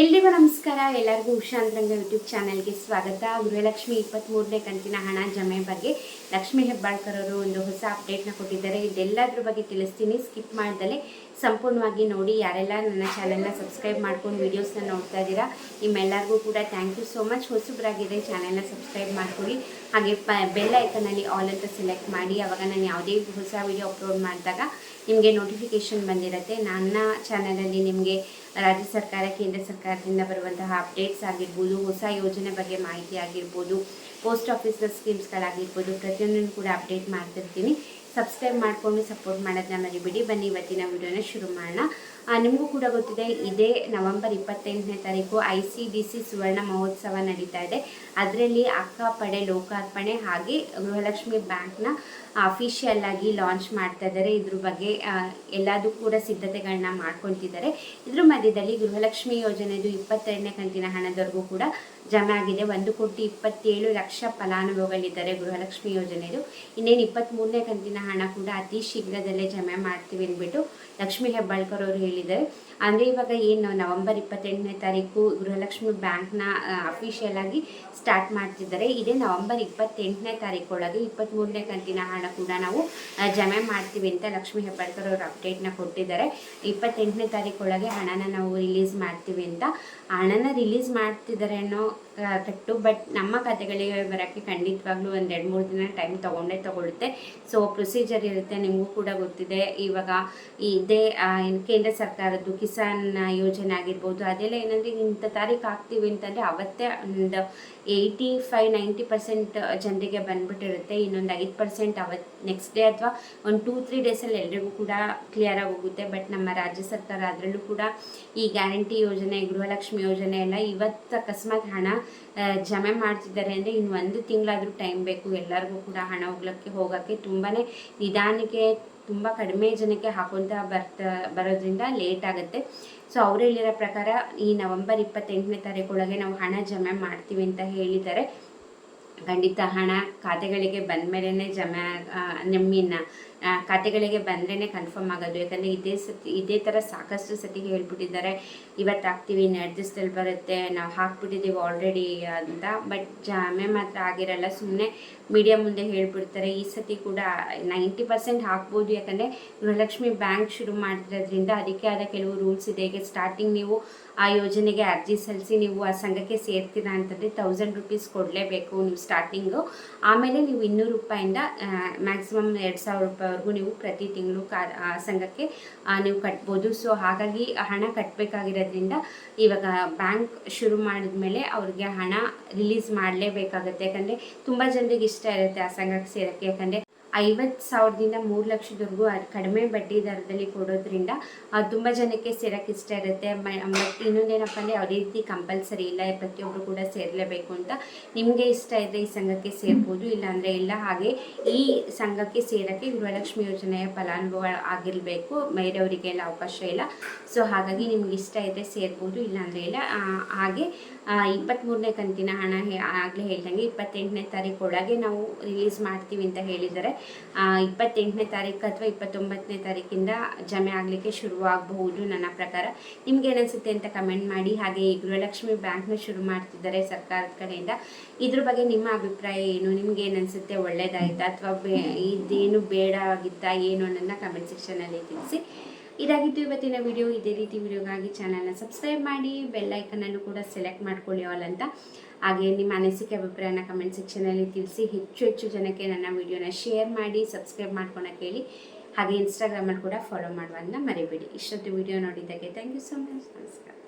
ಎಲ್ರಿಗೂ ನಮಸ್ಕಾರ. ಎಲ್ಲರಿಗೂ ಉಷಾ ಅಂತರಂಗ ಯೂಟ್ಯೂಬ್ ಚಾನಲ್ಗೆ ಸ್ವಾಗತ. ಗೃಹಲಕ್ಷ್ಮಿ ಇಪ್ಪತ್ತ್ಮೂರನೇ ಕಂತಿನ ಹಣ ಜಮೆ ಬಗ್ಗೆ ಲಕ್ಷ್ಮಿ ಹೆಬ್ಬಾಳ್ಕರ್ ಅವರು ಒಂದು ಹೊಸ ಅಪ್ಡೇಟ್ನ ಕೊಟ್ಟಿದ್ದಾರೆ. ಇದೆಲ್ಲದ್ರ ಬಗ್ಗೆ ತಿಳಿಸ್ತೀನಿ. ಸ್ಕಿಪ್ ಮಾಡ್ದಲೆ ಸಂಪೂರ್ಣವಾಗಿ ನೋಡಿ. ಯಾರೆಲ್ಲ ನನ್ನ ಚಾನಲ್ನ ಸಬ್ಸ್ಕ್ರೈಬ್ ಮಾಡ್ಕೊಂಡು ವೀಡಿಯೋಸ್ನ ನೋಡ್ತಾ ಇದ್ದೀರಾ, ನಿಮ್ಮೆಲ್ಲರಿಗೂ ಕೂಡ ಥ್ಯಾಂಕ್ ಯು ಸೋ ಮಚ್. ಹೊಸಬ್ರಾಗಿದೆ ಚಾನಲ್ನ ಸಬ್ಸ್ಕ್ರೈಬ್ ಮಾಡ್ಕೊಳ್ಳಿ. ಹಾಗೆ ಪ ಬೆಲ್ಲ ಐಕನಲ್ಲಿ ಆಲ್ ಅಂತ ಸೆಲೆಕ್ಟ್ ಮಾಡಿ. ಅವಾಗ ನಾನು ಯಾವುದೇ ಹೊಸ ವೀಡಿಯೋ ಅಪ್ಲೋಡ್ ಮಾಡಿದಾಗ ನಿಮಗೆ ನೋಟಿಫಿಕೇಷನ್ ಬಂದಿರುತ್ತೆ. ನನ್ನ ಚಾನಲಲ್ಲಿ ನಿಮಗೆ ರಾಜ್ಯ ಸರ್ಕಾರ, ಕೇಂದ್ರ ಸರ್ಕಾರದಿಂದ ಬರುವಂತಹ ಅಪ್ಡೇಟ್ಸ್ ಆಗಿರ್ಬೋದು, ಹೊಸ ಯೋಜನೆ ಬಗ್ಗೆ ಮಾಹಿತಿ ಆಗಿರ್ಬೋದು ಪೋಸ್ಟ್ ಆಫೀಸ್ನ ಸ್ಕೀಮ್ಸ್ಗಳಾಗಿರ್ಬೋದು ಪ್ರತಿಯೊಂದನ್ನು ಕೂಡ ಅಪ್ಡೇಟ್ ಮಾಡ್ತಿರ್ತೀನಿ. ಸಬ್ಸ್ಕ್ರೈಬ್ ಮಾಡಿಕೊಂಡು ಸಪೋರ್ಟ್ ಮಾಡೋದನ್ನ ಮರಿಬೇಡಿ. ಬನ್ನಿ, ಇವತ್ತಿನ ವಿಡಿಯೋನ ಶುರು ಮಾಡೋಣ. ನಿಮಗೂ ಕೂಡ ಗೊತ್ತಿದೆ, ಇದೇ ನವೆಂಬರ್ ಇಪ್ಪತ್ತೆಂಟನೇ ತಾರೀಕು ಐ ಸಿ ಡಿ ಸಿ ಸುವರ್ಣ ಮಹೋತ್ಸವ ನಡೀತಾ ಇದೆ. ಅದರಲ್ಲಿ ಅಕ್ಕಪಡೆ, ಲೋಕಾರ್ಪಣೆ ಹಾಗೆ ಗೃಹಲಕ್ಷ್ಮಿ ಬ್ಯಾಂಕ್ನ ಅಫಿಷಿಯಲ್ ಆಗಿ ಲಾಂಚ್ ಮಾಡ್ತಾ ಇದ್ದಾರೆ. ಇದ್ರ ಬಗ್ಗೆ ಎಲ್ಲದೂ ಕೂಡ ಸಿದ್ಧತೆಗಳನ್ನ ಮಾಡ್ಕೊತಿದ್ದಾರೆ. ಇದ್ರ ಮಧ್ಯದಲ್ಲಿ ಗೃಹಲಕ್ಷ್ಮಿ ಯೋಜನೆದು ಇಪ್ಪತ್ತೆರಡನೇ ಕಂತಿನ ಹಣದವರೆಗೂ ಕೂಡ ಜಮೆ ಆಗಿದೆ. ಒಂದು ಕೋಟಿ ಇಪ್ಪತ್ತೇಳು ಲಕ್ಷ ಫಲಾನುಭವಿಗಳಿದ್ದಾರೆ ಗೃಹಲಕ್ಷ್ಮಿ ಯೋಜನೆದು. ಇನ್ನೇನು ಇಪ್ಪತ್ತ್ಮೂರನೇ ಕಂತಿನ ಹಣ ಕೂಡ ಅತಿ ಶೀಘ್ರದಲ್ಲೇ ಜಮೆ ಮಾಡ್ತೀವಿ ಅಂದ್ಬಿಟ್ಟು ಲಕ್ಷ್ಮಿ ಹೆಬ್ಬಾಳ್ಕರ್ ಅವರು ಹೇಳಿದ್ದಾರೆ. ಅಂದರೆ ಇವಾಗ ಏನು ನವೆಂಬರ್ ಇಪ್ಪತ್ತೆಂಟನೇ ತಾರೀಕು ಗೃಹಲಕ್ಷ್ಮಿ ಬ್ಯಾಂಕ್ನ ಅಫಿಷಿಯಲ್ ಆಗಿ ಸ್ಟಾರ್ಟ್ ಮಾಡ್ತಿದ್ದಾರೆ. ಇದೇ ನವೆಂಬರ್ ಇಪ್ಪತ್ತೆಂಟನೇ ತಾರೀಕೊಳಗೆ ಇಪ್ಪತ್ತ್ಮೂರನೇ ಕಂತಿನ ಹಣ ಕೂಡ ನಾವು ಜಮೆ ಮಾಡ್ತೀವಿ ಅಂತ ಲಕ್ಷ್ಮಿ ಹೆಬ್ಬಾಳ್ಕರ್ ಅವರು ಅಪ್ಡೇಟ್ನ ಕೊಟ್ಟಿದ್ದಾರೆ. ಇಪ್ಪತ್ತೆಂಟನೇ ತಾರೀಕೊಳಗೆ ಹಣನ ನಾವು ರಿಲೀಸ್ ಮಾಡ್ತೀವಿ ಅಂತ. ಹಣನ ರಿಲೀಸ್ ಮಾಡ್ತಿದ್ದಾರೆ ಅನ್ನೋ ಕಟ್ಟು ಬಟ್ ನಮ್ಮ ಖಾತೆಗಳಿಗೆ ಬರೋಕ್ಕೆ ಖಂಡಿತವಾಗ್ಲೂ ಒಂದು ಎರಡು ಮೂರು ದಿನ ಟೈಮ್ ತೊಗೊಂಡೇ ತೊಗೊಳುತ್ತೆ ಸೊ ಪ್ರೊಸೀಜರ್ ಇರುತ್ತೆ, ನಿಮಗೂ ಕೂಡ ಗೊತ್ತಿದೆ. ಇವಾಗ ಇದೇ ಕೇಂದ್ರ ಸರ್ಕಾರದ್ದು ಕಿಸಾನ್ ಯೋಜನೆ ಆಗಿರ್ಬೋದು, ಅದೆಲ್ಲ ಏನಂದರೆ ಇಂಥ ತಾರೀಕು ಹಾಕ್ತೀವಿ ಅಂತಂದರೆ ಅವತ್ತೇ ಒಂದು ಏಯ್ಟಿ ಫೈವ್ ನೈಂಟಿ ಪರ್ಸೆಂಟ್ ಜನರಿಗೆ ಬಂದ್ಬಿಟ್ಟಿರುತ್ತೆ. ಇನ್ನೊಂದು ಐದು ಪರ್ಸೆಂಟ್ ಅವತ್ತು ನೆಕ್ಸ್ಟ್ ಡೇ ಅಥವಾ ಒಂದು ಟೂ ತ್ರೀ ಡೇಸಲ್ಲಿ ಎಲ್ರಿಗೂ ಕೂಡ ಕ್ಲಿಯರ್ ಹೋಗುತ್ತೆ ಬಟ್ ನಮ್ಮ ರಾಜ್ಯ ಸರ್ಕಾರ ಅದರಲ್ಲೂ ಕೂಡ ಈ ಗ್ಯಾರಂಟಿ ಯೋಜನೆ, ಗೃಹಲಕ್ಷ್ಮಿ ಯೋಜನೆ ಎಲ್ಲ ಇವತ್ತು ಅಕಸ್ಮಾತ್ ಹಣ ಆ, ಜಮೆ ಮಾಡ್ತಿದ್ದಾರೆ ಅಂದರೆ ಇನ್ನು ಒಂದು ತಿಂಗಳಾದರೂ ಟೈಮ್ ಬೇಕು. ಎಲ್ಲರಿಗೂ ಕೂಡ ಹಣ ಹೋಗ್ಲಿಕ್ಕೆ ಹೋಗೋಕ್ಕೆ ತುಂಬಾ ನಿಧಾನಕ್ಕೆ ತುಂಬ ಕಡಿಮೆ ಜನಕ್ಕೆ ಹಾಕೊತ ಬರ್ತಾ ಬರೋದ್ರಿಂದ ಲೇಟ್ ಆಗುತ್ತೆ. ಸೊ ಅವ್ರು ಹೇಳಿರೋ ಪ್ರಕಾರ ಈ ನವೆಂಬರ್ ಇಪ್ಪತ್ತೆಂಟನೇ ತಾರೀಕೊಳಗೆ ನಾವು ಹಣ ಜಮೆ ಮಾಡ್ತೀವಿ ಅಂತ ಹೇಳಿದ್ದಾರೆ. ಖಂಡಿತ ಹಣ ಖಾತೆಗಳಿಗೆ ಬಂದ ಮೇಲೇ ಜಮೆ ನಿಮ್ಮಿನ ಖಾತೆಗಳಿಗೆ ಬಂದ್ರೇ ಕನ್ಫರ್ಮ್ ಆಗೋದು. ಯಾಕಂದರೆ ಇದೇ ಸತಿ, ಇದೇ ಥರ ಸಾಕಷ್ಟು ಸತಿ ಹೇಳ್ಬಿಟ್ಟಿದ್ದಾರೆ. ಇವತ್ತು ಹಾಕ್ತೀವಿ ದಿವ್ಸದಲ್ಲಿ ಬರುತ್ತೆ, ನಾವು ಹಾಕ್ಬಿಟ್ಟಿದ್ದೀವಿ ಆಲ್ರೆಡಿ ಅಂತ. ಬಟ್ ಜಾಮೆ ಮಾತ್ರ ಆಗಿರಲ್ಲ ಸುಮ್ಮನೆ ಮೀಡಿಯಾ ಮುಂದೆ ಹೇಳ್ಬಿಡ್ತಾರೆ. ಈ ಸತಿ ಕೂಡ ನೈಂಟಿ ಪರ್ಸೆಂಟ್ ಹಾಕ್ಬೋದು. ಯಾಕಂದರೆ ಗೃಹಲಕ್ಷ್ಮಿ ಬ್ಯಾಂಕ್ ಶುರು ಮಾಡಿರೋದ್ರಿಂದ ಅದಕ್ಕೆ ಆದ ಕೆಲವು ರೂಲ್ಸ್ ಇದೆ. ಈಗ ಸ್ಟಾರ್ಟಿಂಗ್ ನೀವು ಆ ಯೋಜನೆಗೆ ಅರ್ಜಿ ಸಲ್ಲಿಸಿ ನೀವು ಆ ಸಂಘಕ್ಕೆ ಸೇರ್ತೀರಾ ಅಂತಂದರೆ ತೌಸಂಡ್ ರುಪೀಸ್ ಕೊಡಲೇಬೇಕು ನೀವು ಸ್ಟಾರ್ಟಿಂಗು ಆಮೇಲೆ ನೀವು ಇನ್ನೂರು ರೂಪಾಯಿಂದ ಮ್ಯಾಕ್ಸಿಮಮ್ ಎರಡು ಸಾವಿರ ರೂಪಾಯಿವರೆಗೂ ನೀವು ಪ್ರತಿ ತಿಂಗಳು ಕಾ ಸಂಘಕ್ಕೆ ನೀವು ಕಟ್ಬೋದು. ಸೊ ಹಾಗಾಗಿ ಹಣ ಕಟ್ಟಬೇಕಾಗಿರೋದ್ರಿಂದ ಇವಾಗ ಬ್ಯಾಂಕ್ ಶುರು ಮಾಡಿದ್ಮೇಲೆ ಅವ್ರಿಗೆ ಹಣ ರಿಲೀಸ್ ಮಾಡಲೇಬೇಕಾಗುತ್ತೆ. ಯಾಕಂದರೆ ತುಂಬ ಜನರಿಗೆ ಇಷ್ಟ ಇರುತ್ತೆ ಆ ಸಂಘಕ್ಕೆ ಸೇರೋಕ್ಕೆ. ಯಾಕಂದರೆ ಐವತ್ತು ಸಾವಿರದಿಂದ ಮೂರು ಲಕ್ಷದವರೆಗೂ ಕಡಿಮೆ ಬಡ್ಡಿ ದರದಲ್ಲಿ ಕೊಡೋದ್ರಿಂದ ತುಂಬ ಜನಕ್ಕೆ ಸೇರೋಕ್ಕೆ ಇಷ್ಟ ಇರುತ್ತೆ. ಮತ್ತು ಇನ್ನೊಂದೇನಪ್ಪ ಅಂದರೆ ಯಾವುದೇ ರೀತಿ ಕಂಪಲ್ಸರಿ ಇಲ್ಲ ಪ್ರತಿಯೊಬ್ಬರು ಕೂಡ ಸೇರಲೇಬೇಕು ಅಂತ ನಿಮಗೆ ಇಷ್ಟ ಇದ್ದರೆ ಈ ಸಂಘಕ್ಕೆ ಸೇರ್ಬೋದು. ಇಲ್ಲಾಂದರೆ ಇಲ್ಲ, ಹಾಗೆ ಈ ಸಂಘಕ್ಕೆ ಸೇರೋಕ್ಕೆ ಗೃಹಲಕ್ಷ್ಮಿ ಯೋಜನೆಯ ಫಲಾನುಭವ ಆಗಿರಬೇಕು. ಬೇರೆಯವರಿಗೆಲ್ಲ ಅವಕಾಶ ಇಲ್ಲ. ಸೊ, ಹಾಗಾಗಿ ನಿಮ್ಗೆ ಇಷ್ಟ ಇದ್ದರೆ ಸೇರ್ಬೋದು, ಇಲ್ಲಾಂದರೆ ಇಲ್ಲ. ಹಾಗೆ ಇಪ್ಪತ್ತ್ಮೂರನೇ ಕಂತಿನ ಹಣ ಆಗಲೇ ಹೇಳ್ದಂಗೆ ಇಪ್ಪತ್ತೆಂಟನೇ ತಾರೀಕು ಒಳಗೆ ನಾವು ರಿಲೀಸ್ ಮಾಡ್ತೀವಿ ಅಂತ ಹೇಳಿದ್ದಾರೆ. ಇಪ್ಪತ್ತೆಂಟನೇ ತಾರೀಕು ಅಥವಾ ಇಪ್ಪತ್ತೊಂಬತ್ತನೇ ತಾರೀಕಿಂದ ಜಮೆ ಆಗಲಿಕ್ಕೆ ಶುರುವಾಗಬಹುದು ನನ್ನ ಪ್ರಕಾರ. ನಿಮ್ಗೆ ಏನಿಸುತ್ತೆ ಅಂತ ಕಮೆಂಟ್ ಮಾಡಿ. ಹಾಗೆ ಗೃಹಲಕ್ಷ್ಮಿ ಬ್ಯಾಂಕ್ನ ಶುರು ಮಾಡ್ತಿದ್ದಾರೆ ಸರ್ಕಾರದ ಕಡೆಯಿಂದ. ಇದ್ರ ಬಗ್ಗೆ ನಿಮ್ಮ ಅಭಿಪ್ರಾಯ ಏನು? ನಿಮ್ಗೆ ಏನನ್ಸುತ್ತೆ ಒಳ್ಳೇದಾಯ್ತಾ? ಅಥವಾ ಬೇ ಇದೇನು ಬೇಡ ಆಗಿತ್ತಾ? ಏನು ಅನ್ನೋದನ್ನ ಕಮೆಂಟ್ ಸೆಕ್ಷನಲ್ಲಿ ತಿಳಿಸಿ. ಇದಾಗಿತ್ತು ಇವತ್ತಿನ ವಿಡಿಯೋ ಇದೇ ರೀತಿ ವಿಡಿಯೋಗಾಗಿ ಚಾನಲ್ನ ಸಬ್ಸ್ಕ್ರೈಬ್ ಮಾಡಿ ಬೆಲ್ಲೈಕನನ್ನು ಕೂಡ ಸೆಲೆಕ್ಟ್ ಮಾಡ್ಕೊಳ್ಳಿ ಆಲ್ ಅಂತ. ಹಾಗೆ ನಿಮ್ಮ ಅನಿಸಿಕೆ, ಅಭಿಪ್ರಾಯನ ಕಮೆಂಟ್ ಸೆಕ್ಷನಲ್ಲಿ ತಿಳಿಸಿ ಹೆಚ್ಚು ಹೆಚ್ಚು ಜನಕ್ಕೆ ನನ್ನ ವಿಡಿಯೋನ ಶೇರ್ ಮಾಡಿ ಸಬ್ಸ್ಕ್ರೈಬ್ ಮಾಡ್ಕೊಳಕ್ಕೆ ಹೇಳಿ ಹಾಗೆ ಇನ್ಸ್ಟಾಗ್ರಾಮಲ್ಲಿ ಕೂಡ ಫಾಲೋ ಮಾಡುವಂತ ಮರಿಬೇಡಿ. ಇಷ್ಟೊತ್ತು ವಿಡಿಯೋ ನೋಡಿದ್ದಕ್ಕೆ ಥ್ಯಾಂಕ್ ಯು ಸೊ ಮಚ್ ನಮಸ್ಕಾರ.